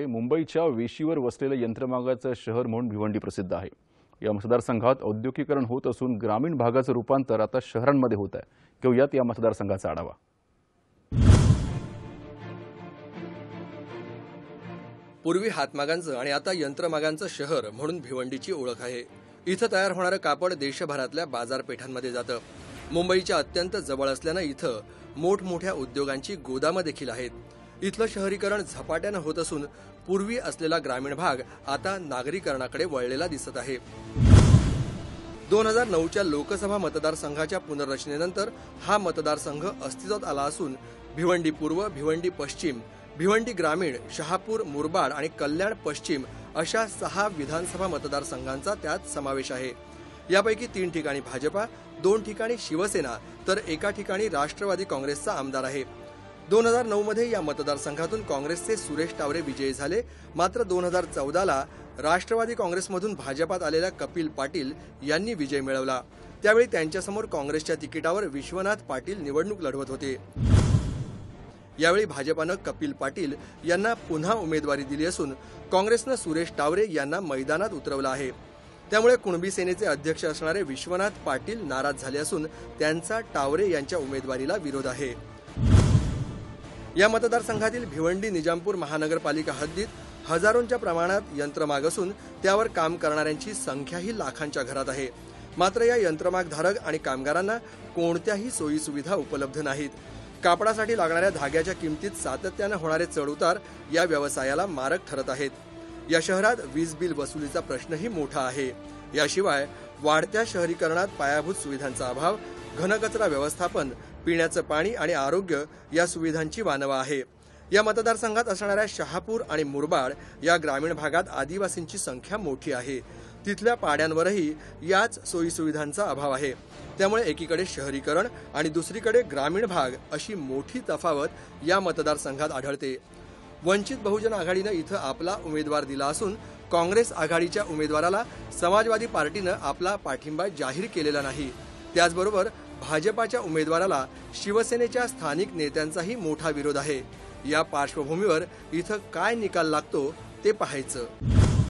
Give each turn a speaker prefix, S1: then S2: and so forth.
S1: हे मुंबईच्या वेशीवर वसलेलं यंत्रमागाचं शहर म्हणून भिवंडी प्रसिद्ध आहे. या मतदारसंघात औद्योगिकरण होत असून ग्रामीण भागाचं रूपांतर आता शहरांमध्ये होत आहे. घेऊयात या मतदारसंघाचा आढावा.
S2: पूर्वी हातमागांचं आणि आता यंत्रमागांचं शहर म्हणून भिवंडीची ओळख आहे. इथं तयार होणारं कापड देशभरातल्या बाजारपेठांमध्ये जातं. मुंबईच्या अत्यंत जवळ असल्यानं इथं मोठमोठ्या उद्योगांची गोदामं देखील आहेत. इथलं शहरीकरण झपाट्यानं होत असून पूर्वी असलेला ग्रामीण भाग आता नागरीकरणाकडे वळलेला दिसत आहे. दोन हजार नऊच्या लोकसभा मतदारसंघाच्या पुनर्रचनेनंतर हा मतदारसंघ अस्तित्वात आला असून भिवंडी पूर्व भिवंडी पश्चिम भिवंडी ग्रामीण शहापूर मुरबाड आणि कल्याण पश्चिम अशा सहा विधानसभा मतदारसंघांचा त्यात समावेश आहे. यापैकी तीन ठिकाणी भाजपा दोन ठिकाणी शिवसेना तर एका ठिकाणी राष्ट्रवादी काँग्रेसचा आमदार आहे. दोन हजार नऊ मध्ये या मतदारसंघातून काँग्रेसचे सुरेश टावरे विजयी झाले. मात्र दोन हजार चौदाला राष्ट्रवादी काँग्रेसमधून भाजपात आलेल्या कपिल पाटील यांनी विजय मिळवला. त्यावेळी त्यांच्यासमोर काँग्रेसच्या तिकिटावर विश्वनाथ पाटील निवडणूक लढवत होते. यावेळी भाजपानं कपिल पाटील यांना पुन्हा उमेदवारी दिली असून काँग्रेसनं सुरेश टावरे यांना मैदानात उतरवलं आहे. त्यामुळे कुणबी सेनेचे अध्यक्ष असणारे विश्वनाथ पाटील नाराज झाले असून त्यांचा टावरे यांच्या उमेदवारीला विरोध आहे. या मतदारसंघातील भिवंडी निजामपूर महानगरपालिका हद्दीत हजारोंच्या प्रमाणात यंत्रमाग असून त्यावर काम करणाऱ्यांची संख्याही लाखांच्या घरात आहे. मात्र या यंत्रमागधारक आणि कामगारांना कोणत्याही सोयीसुविधा उपलब्ध नाहीत. कापडासाठी लागणाऱ्या धाग्याच्या किमतीत सातत्यानं होणारे चढउतार या व्यवसायाला मारक ठरत आहेत. या शहरात वीज बिल वसुलीचा प्रश्नही मोठा आहे. याशिवाय वाढत्या शहरीकरणात पायाभूत सुविधांचा अभाव घनकचरा व्यवस्थापन पिण्याचं पाणी आणि आरोग्य या सुविधांची वानवा आहे. या मतदारसंघात असणाऱ्या शहापूर आणि मुरबाड या ग्रामीण भागात आदिवासींची संख्या मोठी आहे. तिथल्या पाड्यांवरही याच सोयीसुविधांचा अभाव आहे. त्यामुळे एकीकडे शहरीकरण आणि दुसरीकडे ग्रामीण भाग अशी मोठी तफावत या मतदारसंघात आढळते. वंचित बहुजन आघाडीनं इथं आपला उमेदवार दिला असून काँग्रेस आघाडीच्या उमेदवाराला समाजवादी पार्टीनं आपला पाठिंबा जाहीर केलेला नाही. त्याचबरोबर भाजपाच्या उमेदवाराला शिवसेनेच्या स्थानिक नेत्यांचाही मोठा विरोध आहे. या पार्श्वभूमीवर इथं काय निकाल लागतो ते पाहायचं.